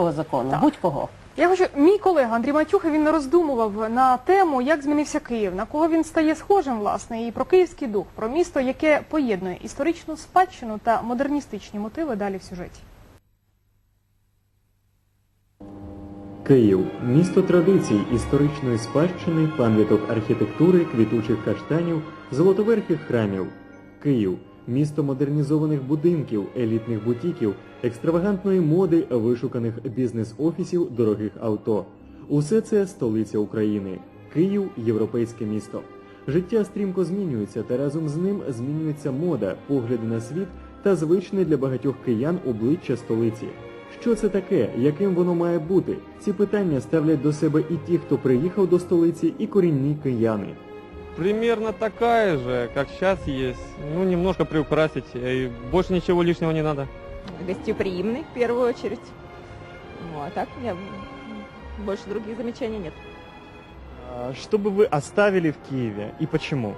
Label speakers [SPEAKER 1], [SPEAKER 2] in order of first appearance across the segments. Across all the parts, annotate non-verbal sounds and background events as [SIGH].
[SPEAKER 1] будь-якого закону, будь-кого.
[SPEAKER 2] Я хочу, мій колега Андрій Матюха, він роздумував на тему, як змінився Київ, на кого він стає схожим, власне, і про київський дух, про місто, яке поєднує історичну спадщину та модерністичні мотиви далі в сюжеті.
[SPEAKER 3] Київ місто традицій, історичної спадщини, пам'яток архітектури, квітучих каштанів, золотоверхих храмів. Київ місто модернізованих будинків, елітних бутіків, екстравагантної моди, вишуканих бізнес-офісів, дорогих авто. Усе це столиця України. Київ європейське місто. Життя стрімко змінюється, та разом з ним змінюється мода, погляди на світ та звичне для багатьох киян обличчя столиці. Що це таке, яким воно має бути? Ці питання ставлять до себе і ті, хто приїхав до столиці, і корінні кияни.
[SPEAKER 4] Примерно такая же, как сейчас есть. Ну, немножко приукрасить. И больше ничего лишнего не надо.
[SPEAKER 5] гостеприимный в первую очередь. Ну, а так у меня больше других замечаний нет.
[SPEAKER 6] А, Что бы вы оставили в Киеве и почему?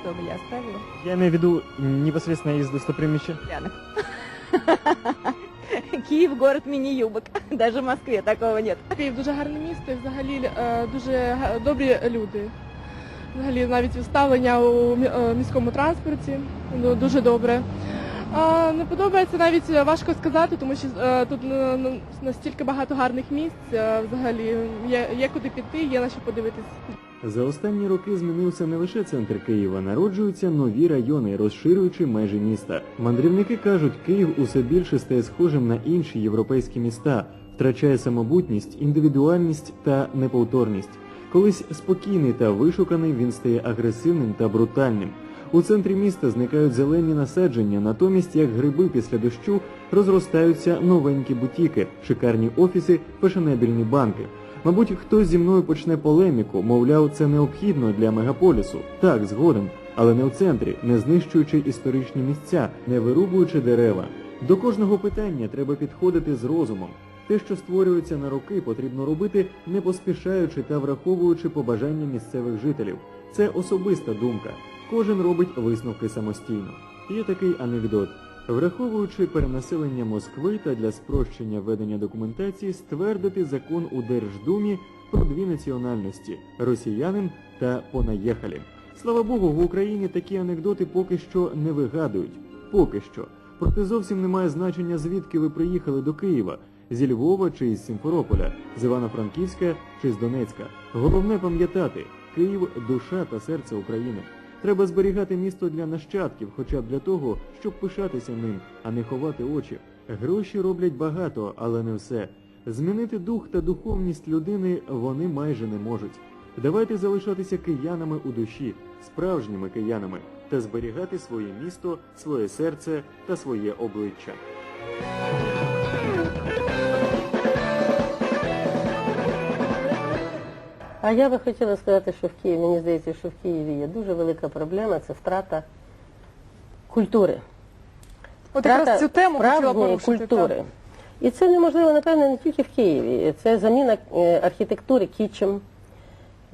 [SPEAKER 5] Что бы я оставила?
[SPEAKER 6] Я имею в виду непосредственно из достопримечательностей.
[SPEAKER 5] Ляных. [LAUGHS] Киев город мини-юбок. Даже в Москве такого нет.
[SPEAKER 7] Київ дуже гарне місто, і взагалі е, дуже га- добрі люди. Взагалі навіть ставлення у е, міському транспорті дуже добре. Не подобається навіть е, важко сказати, тому що е, тут ну, настільки багато гарних місць. взагалі є, є куди піти, є на що подивитись.
[SPEAKER 3] За останні роки змінився не лише центр Києва, народжуються нові райони, розширюючи межі міста. Мандрівники кажуть, Київ усе більше стає схожим на інші європейські міста, втрачає самобутність, індивідуальність та неповторність. Колись спокійний та вишуканий він стає агресивним та брутальним. У центрі міста зникають зелені насадження, натомість, як гриби після дощу, розростаються новенькі бутіки, шикарні офіси, фешенебільні банки. Мабуть, хтось зі мною почне полеміку, мовляв, це необхідно для мегаполісу. Так, згоден, але не в центрі, не знищуючи історичні місця, не вирубуючи дерева. До кожного питання треба підходити з розумом. Те, що створюється на роки, потрібно робити не поспішаючи та враховуючи побажання місцевих жителів. Це особиста думка. Кожен робить висновки самостійно. Є такий анекдот. Враховуючи перенаселення Москви та для спрощення ведення документації, ствердити закон у Держдумі про дві національності росіянин та понаєхалі. Слава Богу, в Україні такі анекдоти поки що не вигадують. Поки що. Проте зовсім немає значення, звідки ви приїхали до Києва зі Львова чи із Сімферополя, з Івано-Франківська чи з Донецька. Головне пам'ятати, Київ душа та серце України. Треба зберігати місто для нащадків, хоча б для того, щоб пишатися ним, а не ховати очі. Гроші роблять багато, але не все. Змінити дух та духовність людини вони майже не можуть. Давайте залишатися киянами у душі, справжніми киянами, та зберігати своє місто, своє серце та своє обличчя.
[SPEAKER 1] А я би хотіла сказати, що в Києві, мені здається, що в Києві є дуже велика проблема це втрата культури.
[SPEAKER 2] От якраз цю тему хотіла порушити.
[SPEAKER 1] культури.
[SPEAKER 2] так.
[SPEAKER 1] І це неможливо, напевно, не тільки в Києві. Це заміна е, архітектури кічем.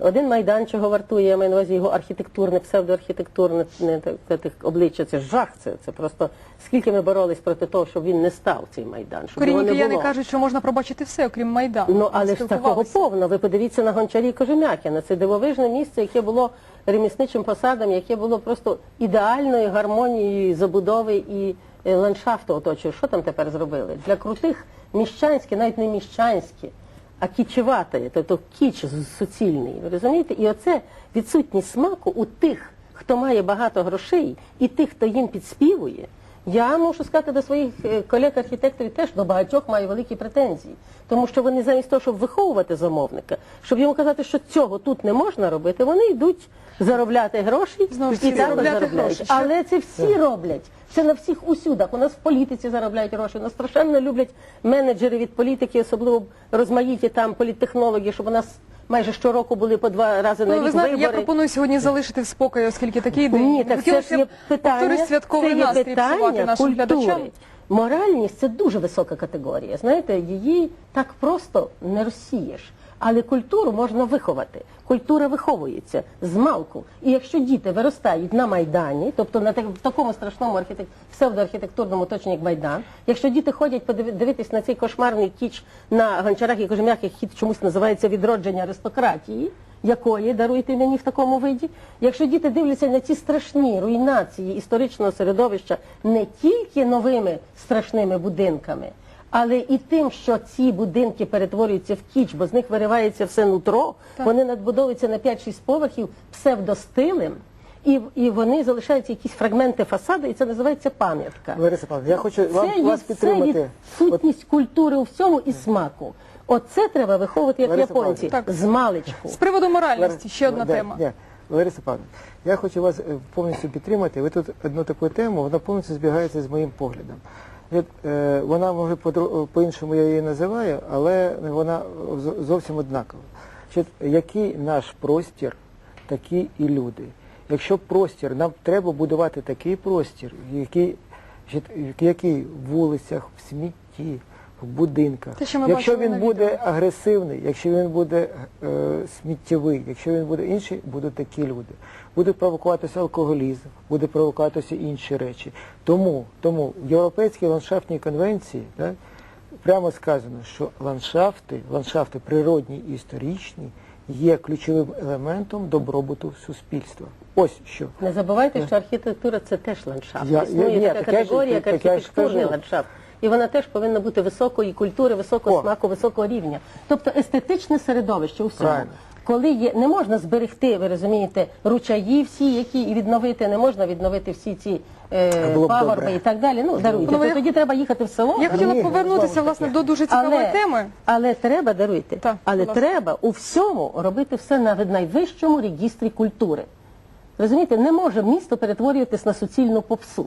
[SPEAKER 1] Один майдан чого вартує, я маю на увазі його архітектурне, псевдоархітектурне не те- тих обличчя. Це жах. Це, це просто скільки ми боролись проти того, щоб він не став цей майдан, щоб його
[SPEAKER 2] Корінні
[SPEAKER 1] не
[SPEAKER 2] кияни
[SPEAKER 1] було.
[SPEAKER 2] кажуть, що можна пробачити все, окрім Майдану.
[SPEAKER 1] Ну, але ж такого повно. Ви подивіться на Гончарі Кожем'якіна. Це дивовижне місце, яке було ремісничим посадом, яке було просто ідеальною гармонією забудови і е, ландшафту оточує. Що там тепер зробили? Для крутих міщанське, навіть не міщанське, а кічевате, тобто кіч суцільний. Ви розумієте? І оце відсутність смаку у тих, хто має багато грошей, і тих, хто їм підспівує. Я можу сказати до своїх е, колег-архітекторів теж до багатьох маю великі претензії, тому що вони замість того, щоб виховувати замовника, щоб йому казати, що цього тут не можна робити, вони йдуть заробляти гроші
[SPEAKER 2] Знову
[SPEAKER 1] і також
[SPEAKER 2] заробляти
[SPEAKER 1] заробляють.
[SPEAKER 2] гроші.
[SPEAKER 1] Але це всі роблять. Це на всіх усюдах. У нас в політиці заробляють гроші. У нас страшенно люблять менеджери від політики, особливо розмаїті там політтехнологи, щоб у нас майже щороку були по два рази на
[SPEAKER 2] Ну, ви
[SPEAKER 1] рік
[SPEAKER 2] знаєте, я пропоную сьогодні залишити в спокої, оскільки такий день.
[SPEAKER 1] Ні, так це ж є питання,
[SPEAKER 2] святковий
[SPEAKER 1] це є
[SPEAKER 2] настрій
[SPEAKER 1] питання
[SPEAKER 2] нашим
[SPEAKER 1] культури.
[SPEAKER 2] глядачам.
[SPEAKER 1] Моральність це дуже висока категорія. Знаєте, її так просто не розсієш. Але культуру можна виховати. Культура виховується з малку. І якщо діти виростають на Майдані, тобто на в такому страшному архітек... псевдоархітектурному оточенні, як Майдан, якщо діти ходять подиви- дивитись на цей кошмарний кіч на гончарах і кожем'ях, який чомусь називається відродження аристократії, якої даруйте мені в такому виді. Якщо діти дивляться на ці страшні руйнації історичного середовища не тільки новими страшними будинками, але і тим, що ці будинки перетворюються в кіч, бо з них виривається все нутро, вони надбудовуються на 5-6 поверхів псевдостилем, і, і вони залишаються якісь фрагменти фасаду, і це називається пам'ятка.
[SPEAKER 8] Лариса Павловна, я хочу вам,
[SPEAKER 1] є,
[SPEAKER 8] вас
[SPEAKER 1] це
[SPEAKER 8] підтримати.
[SPEAKER 1] є сутність культури у всьому і смаку. Оце треба виховувати, як
[SPEAKER 8] Лариса
[SPEAKER 1] японці,
[SPEAKER 2] Павлівна.
[SPEAKER 1] з маличку.
[SPEAKER 2] З приводу моральності ще одна
[SPEAKER 8] Да,
[SPEAKER 2] тема.
[SPEAKER 8] Ні, Лариса Павловна, я хочу вас е, повністю підтримати. Ви тут одну таку тему, вона повністю збігається з моїм поглядом. От, е, вона може по-іншому я її називаю, але вона зовсім однакова. Який наш простір, такі і люди. Якщо простір, нам треба будувати такий простір, який, який в вулицях, в смітті, в будинках.
[SPEAKER 2] Те, що ми
[SPEAKER 8] Якщо
[SPEAKER 2] бачили
[SPEAKER 8] він
[SPEAKER 2] на
[SPEAKER 8] буде
[SPEAKER 2] відео.
[SPEAKER 8] агресивний, якщо він буде е, сміттєвий, якщо він буде інший, будуть такі люди. Буде провокуватися алкоголізм, буде провокуватися інші речі. Тому, тому в Європейській ландшафтній конвенції так, прямо сказано, що ландшафти, ландшафти природні і історичні є ключовим елементом добробуту суспільства. Ось що.
[SPEAKER 1] Не забувайте, що архітектура це теж ландшафт.
[SPEAKER 8] Я-
[SPEAKER 1] Існує
[SPEAKER 8] я- ні,
[SPEAKER 1] така
[SPEAKER 8] так
[SPEAKER 1] категорія, як архітектурний ландшафт. І вона теж повинна бути високої культури, високого
[SPEAKER 8] О.
[SPEAKER 1] смаку, високого рівня. Тобто естетичне середовище у всьому.
[SPEAKER 8] Правильно.
[SPEAKER 1] Коли є, не можна зберегти, ви розумієте, ручаї всі, які і відновити, не можна відновити всі ці е,
[SPEAKER 8] Було б
[SPEAKER 1] пагорби
[SPEAKER 8] добре.
[SPEAKER 1] і так далі. Ну, даруйте.
[SPEAKER 2] Ну,
[SPEAKER 1] То
[SPEAKER 2] я-
[SPEAKER 1] тоді треба їхати в село.
[SPEAKER 2] Я хотіла
[SPEAKER 8] Ні,
[SPEAKER 2] повернутися власне до дуже цікавої
[SPEAKER 1] але,
[SPEAKER 2] теми.
[SPEAKER 1] але треба даруйте.
[SPEAKER 2] Так,
[SPEAKER 1] але
[SPEAKER 2] будь ласка.
[SPEAKER 1] треба у всьому робити все на найвищому регістрі культури. Розумієте, не може місто перетворюватись на суцільну попсу.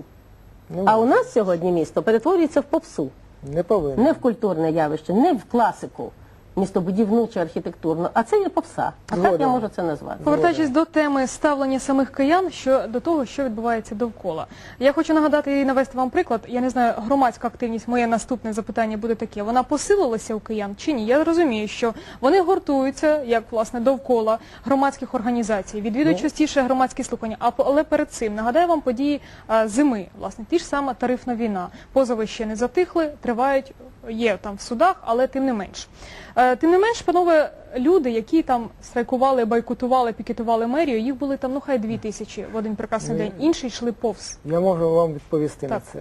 [SPEAKER 8] Ну,
[SPEAKER 1] А у нас сьогодні місто перетворюється в попсу,
[SPEAKER 8] не повинно.
[SPEAKER 1] не в культурне явище, не в класику, містобудівну чи архітектурну, а це є попса. А так я можу це назвати.
[SPEAKER 2] Повертаючись до теми ставлення самих киян що до того, що відбувається довкола. Я хочу нагадати і навести вам приклад. Я не знаю, громадська активність. Моє наступне запитання буде таке: вона посилилася у киян чи ні? Я розумію, що вони гуртуються як власне довкола громадських організацій, відвідують частіше громадські слухання. А по- але перед цим нагадаю вам події а, зими. Власне, ті ж сама тарифна війна. Позови ще не затихли, тривають, є там в судах, але тим не менш. Е, Тим не менш, панове, люди, які там страйкували, бойкотували, пікетували мерію, їх були там, ну хай дві тисячі в один прекрасний день, інші йшли повз.
[SPEAKER 8] Я можу вам відповісти на це.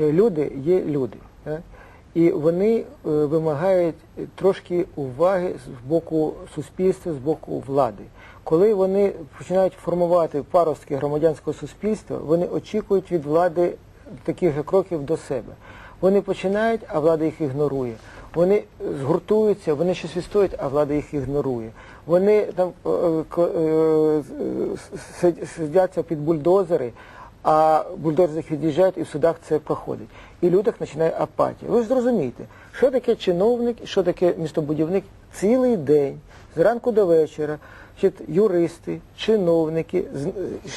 [SPEAKER 8] Е, Люди є люди. е, І вони вимагають трошки уваги з боку суспільства, з боку влади. Коли вони починають формувати паростки громадянського суспільства, вони очікують від влади таких же кроків до себе. Вони починають, а влада їх ігнорує. Вони згуртуються, вони щось відстоюють, а влада їх ігнорує. Вони там е, е, е, сидяться під бульдозери, а бульдозери від'їжджають і в судах це проходить. І людях починає апатія. Ви ж зрозумієте, що таке чиновник що таке містобудівник цілий день, зранку до вечора. значить, Юристи, чиновники з- е,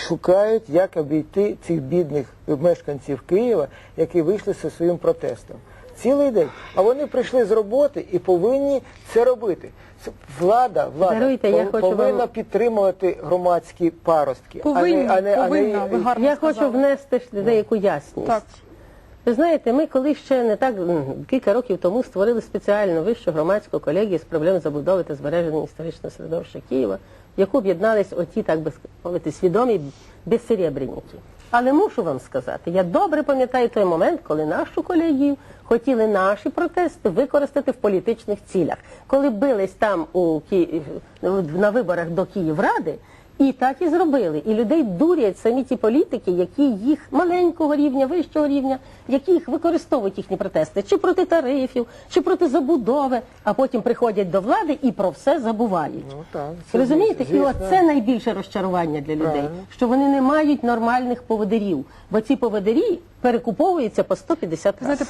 [SPEAKER 8] шукають, як обійти цих бідних мешканців Києва, які вийшли зі своїм протестом. Цілий день. А вони прийшли з роботи і повинні це робити. Влада, влада
[SPEAKER 1] Даруйте, я хочу
[SPEAKER 8] повинна
[SPEAKER 1] вам-
[SPEAKER 8] підтримувати громадські паростки.
[SPEAKER 2] Повинна,
[SPEAKER 8] а не, а не,
[SPEAKER 2] повинна,
[SPEAKER 8] а
[SPEAKER 2] ви
[SPEAKER 8] не,
[SPEAKER 2] гарно
[SPEAKER 1] Я
[SPEAKER 2] сказали.
[SPEAKER 1] хочу внести деяку ясність.
[SPEAKER 2] Так.
[SPEAKER 1] Ви знаєте, ми коли ще не так кілька років тому створили спеціальну вищу громадську колегію з проблем забудови та збереження історичного середовища Києва, в яку об'єднались оті, так би мовити, свідомі безсеребренники. Але мушу вам сказати, я добре пам'ятаю той момент, коли нашу колегію хотіли наші протести використати в політичних цілях, коли бились там у Ки... на виборах до Київради. І так і зробили. І людей дурять самі ті політики, які їх маленького рівня, вищого рівня, які їх використовують їхні протести, чи проти тарифів, чи проти забудови, а потім приходять до влади і про все забувають.
[SPEAKER 8] Ну, так, це
[SPEAKER 1] Розумієте?
[SPEAKER 8] звісно.
[SPEAKER 1] І оце найбільше розчарування для людей,
[SPEAKER 8] Правильно.
[SPEAKER 1] що вони не мають нормальних поводирів, бо ці поводирі перекуповуються по 150 разів.